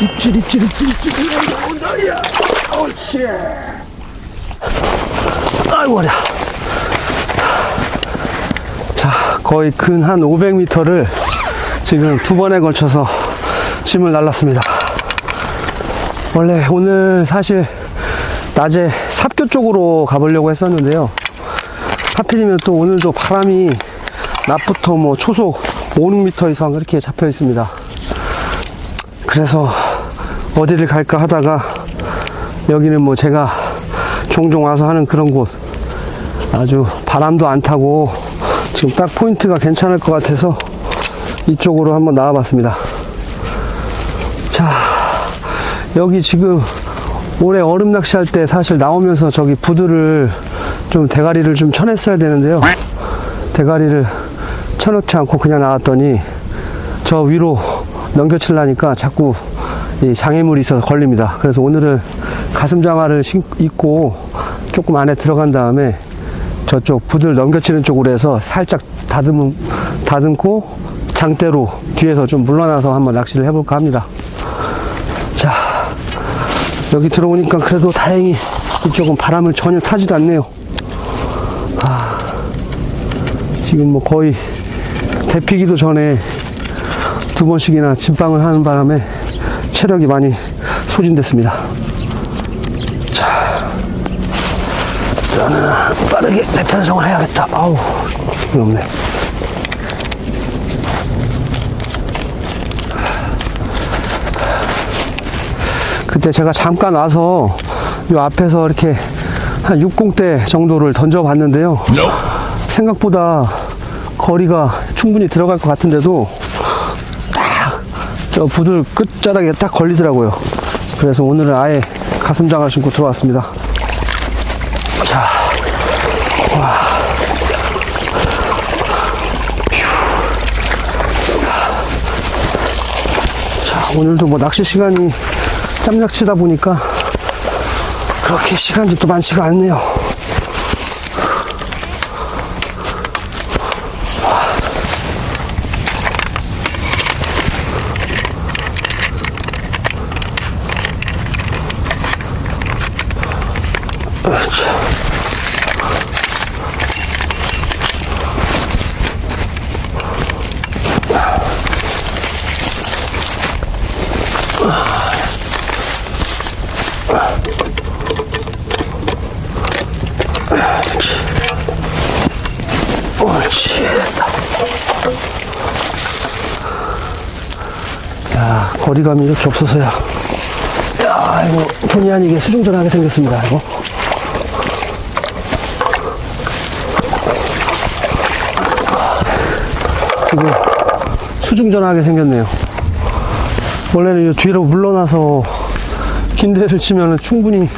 입질, 입질, 입질, 입질. 온다, 온다, 야. 옳지. 아이고, 머리야. 자, 거의 근 한 500m를 지금 두 번에 걸쳐서 짐을 날랐습니다. 원래 오늘 사실 낮에 삽교 쪽으로 가보려고 했었는데요. 하필이면 또 오늘도 바람이 낮부터 뭐 초속 5, 6m 이상 그렇게 잡혀 있습니다. 그래서 어디를 갈까 하다가 여기는 뭐 제가 종종 와서 하는 그런 곳 아주 바람도 안 타고 지금 딱 포인트가 괜찮을 것 같아서 이쪽으로 한번 나와 봤습니다. 자, 여기 지금 올해 얼음 낚시할 때 사실 나오면서 저기 부두를 좀 대가리를 좀 쳐냈어야 되는데요. 대가리를 쳐놓지 않고 그냥 나왔더니 저 위로 넘겨치려니까 자꾸 이 장애물이 있어서 걸립니다. 그래서 오늘은 가슴 장화를 신- 입고 조금 안에 들어간 다음에 저쪽 부들 넘겨치는 쪽으로 해서 살짝 다듬, 다듬고 장대로 뒤에서 좀 물러나서 한번 낚시를 해볼까 합니다. 자, 여기 들어오니까 그래도 다행히 이쪽은 바람을 전혀 타지도 않네요. 아, 지금 뭐 거의 데피기도 전에 두 번씩이나 진방을 하는 바람에 체력이 많이 소진됐습니다. 자, 저는 빠르게 대편성을 해야겠다. 아우, 힘이 없네. 그때 제가 잠깐 와서 이 앞에서 이렇게 한 60대 정도를 던져봤는데요. 생각보다 거리가 충분히 들어갈 것 같은데도 딱 저 부들 끝자락에 딱 걸리더라고요. 그래서 오늘은 아예 가슴장을 신고 들어왔습니다. 자, 와. 자, 오늘도 뭐 낚시 시간이 짬낚시다 보니까 그렇게 시간이 또 많지가 않네요. 거리감이 이렇게 없어서야. 야, 이거 본의 아니게 수중전하게 생겼습니다, 이거. 지금 수중전하게 생겼네요. 원래는 이 뒤로 물러나서 긴 데를 치면 충분히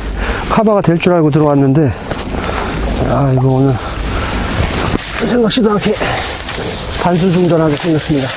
커버가 될 줄 알고 들어왔는데, 아, 이거 오늘 생각지도 않게 반수중전하게 생겼습니다.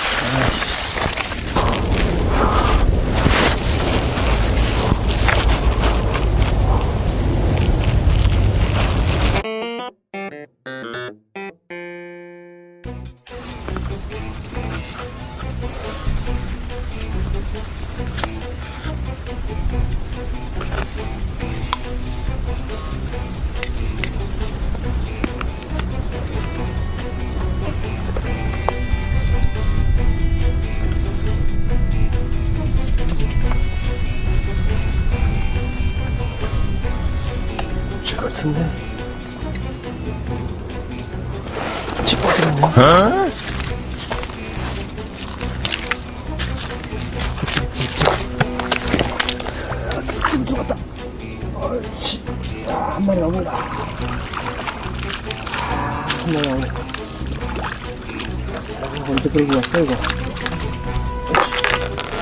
아?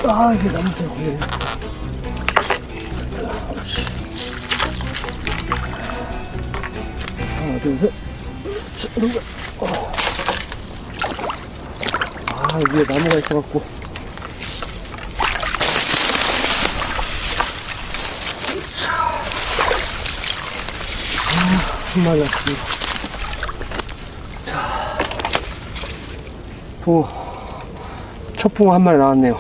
아, 이게 나무새 걸리네. 하나, 둘, 셋. 자, 이런 거. 어. 아, 위에 나무가 있어갖고. 아, 한 마리 왔습니다. 자. 붕어. 첫 붕어 한 마리 나왔네요.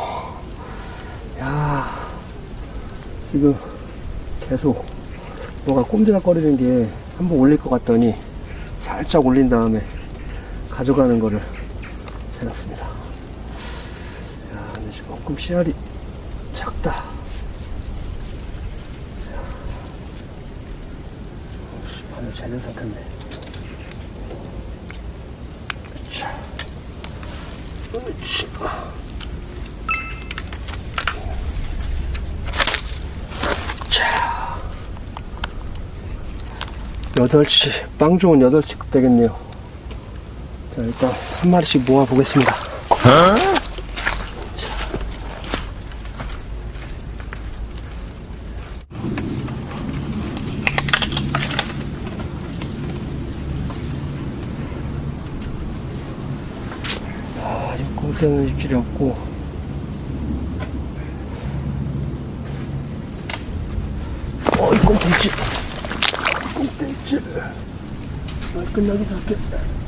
야 지금 계속 뭐가 꼼지락거리는 게 한번 올릴 것 같더니 살짝 올린 다음에 가져가는 거를 해놨습니다. 야, 근데 조금 씨알이 작다. 바늘 제대로 삭혔네. 자. 으이씨. 자. 8시, 빵 좋은 8시급 되겠네요. 자, 일단 한 마리씩 모아 보겠습니다. 아, 이 꽁대는 입질이 없고. 어, 이 꽁대 입질. 꽁대 입질. 말 끝나기 전에.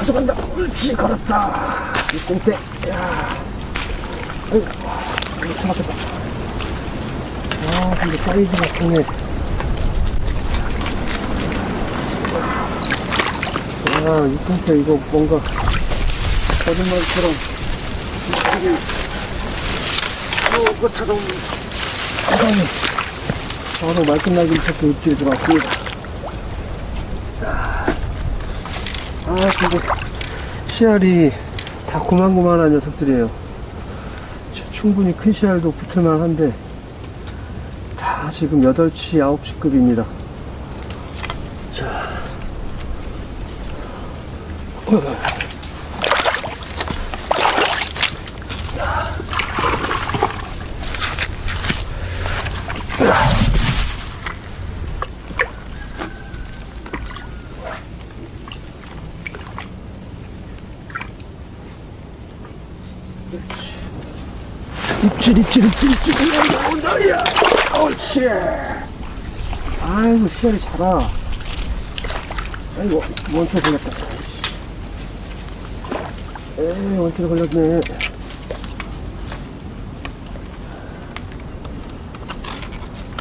가져간다. 옳지, 걸었다. 이 꽁대. 야. 아이고, 이거 참았겠다. 아, 근데 사이즈가 크네. 아, 이 꽁대 이거 뭔가 거짓말처럼 이게 어, 것처럼 사장님 바로 말끝나기 이렇게 입질이 들어왔습니다. 아, 근데 씨알이 다 고만고만한 녀석들이에요. 충분히 큰 씨알도 붙을만 한데 다 지금 8시, 9시 급입니다. 자. 입질, 입질, 입질, 입질. 온다, 야. 옳지. 아이고, 씨알이 작아. 아이고, 원투 걸렸다. 에이, 원투 걸렸네.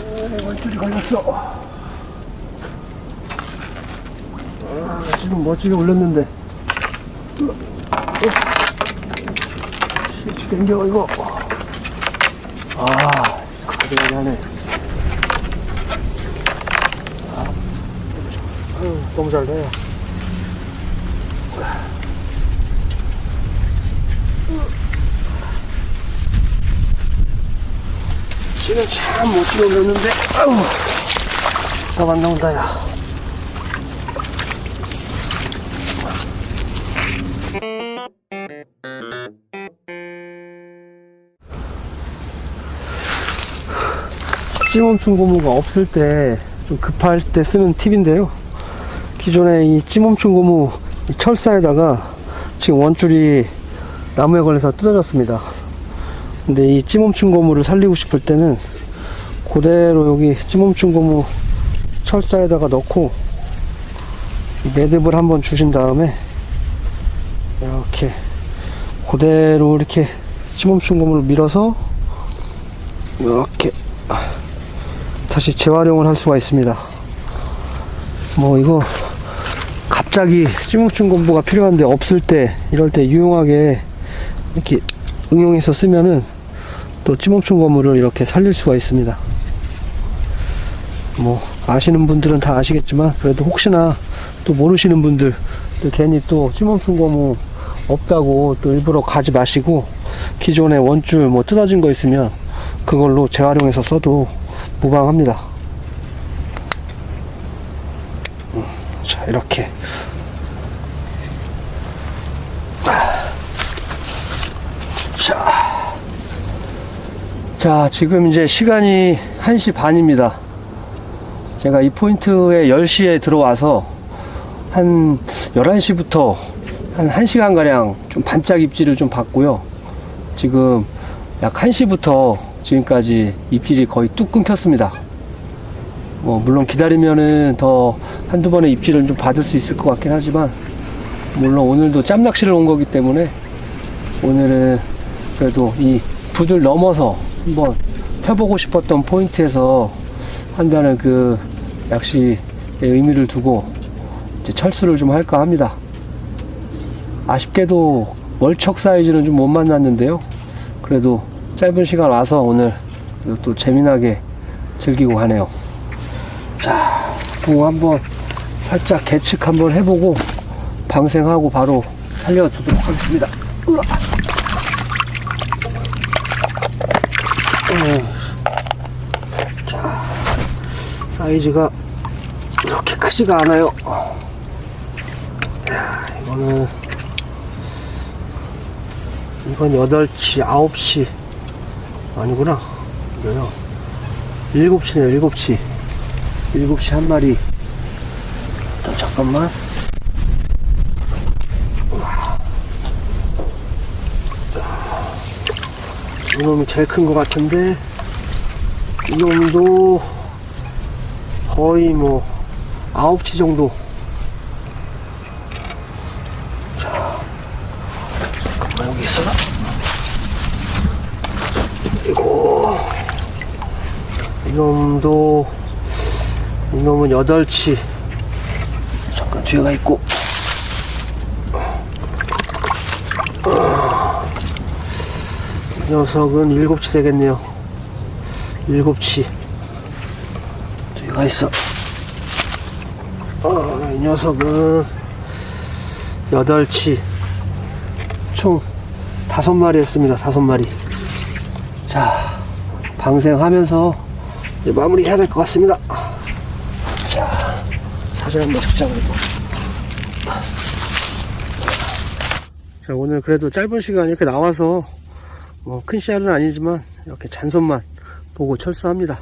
에이, 원투이 걸렸어. 아, 지금 멋지게 올렸는데. 실치 땡겨, 이거. 아, 가져가야 하네. 아유, 너무 잘 돼요. 씨는 참 멋지게 올렸는데, 아유, 나만 나온다, 야. 찜엄충 고무가 없을 때 좀 급할 때 쓰는 팁인데요. 기존에 이 찜엄충 고무 이 철사에다가 지금 원줄이 나무에 걸려서 뜯어졌습니다. 근데 이 찜엄충 고무를 살리고 싶을 때는 그대로 여기 찜엄충 고무 철사에다가 넣고 이 매듭을 한번 주신 다음에 이렇게 그대로 이렇게 찜엄충 고무를 밀어서 이렇게 다시 재활용을 할 수가 있습니다. 뭐 이거 갑자기 찜업충 공부가 필요한데 없을 때 이럴 때 유용하게 이렇게 응용해서 쓰면은 또 찜업충 고무를 이렇게 살릴 수가 있습니다. 뭐 아시는 분들은 다 아시겠지만 그래도 혹시나 또 모르시는 분들 또 괜히 또 찜업충 고무 없다고 또 일부러 가지 마시고 기존에 원줄 뭐 뜯어진 거 있으면 그걸로 재활용해서 써도 무방합니다. 음, 자, 이렇게. 자. 자, 지금 이제 시간이 1시 반입니다. 제가 이 포인트에 10시에 들어와서 한 11시부터 한 1시간가량 좀 반짝 입질을 좀 받고요. 지금 약 1시부터 지금까지 입질이 거의 뚝 끊겼습니다. 뭐, 물론 기다리면은 더 한두 번의 입질을 좀 받을 수 있을 것 같긴 하지만, 물론 오늘도 짬낚시를 온 거기 때문에, 오늘은 그래도 이 부들 넘어서 한번 펴보고 싶었던 포인트에서 한다는 그 낚시의 의미를 두고 이제 철수를 좀 할까 합니다. 아쉽게도 월척 사이즈는 좀 못 만났는데요. 그래도 짧은 시간 와서 오늘 또 재미나게 즐기고 가네요. 자, 붕어 한번 살짝 계측 한번 해보고 방생하고 바로 살려두도록 하겠습니다. 으아. 어. 자, 사이즈가 이렇게 크지가 않아요. 야, 이거는 이건 8시, 9시 아니구나. 이거요. 7시네요, 7시. 7시 한 마리. 또 잠깐만. 이놈이 제일 큰 것 같은데, 이놈도 거의 뭐, 9시 정도. 자, 잠깐만, 여기 있어라. 그리고, 이놈도, 이놈은 8시. 잠깐 뒤에가 있고. 이 녀석은 7시 되겠네요. 7시. 뒤에가 있어. 어, 이 녀석은 8시. 총 5마리 했습니다. 5마리. 자, 방생하면서 마무리 해야 될 것 같습니다. 자, 사진 한번 그리고. 자, 오늘 그래도 짧은 시간 이렇게 나와서 뭐 큰 씨알은 아니지만 이렇게 잔손만 보고 철수합니다.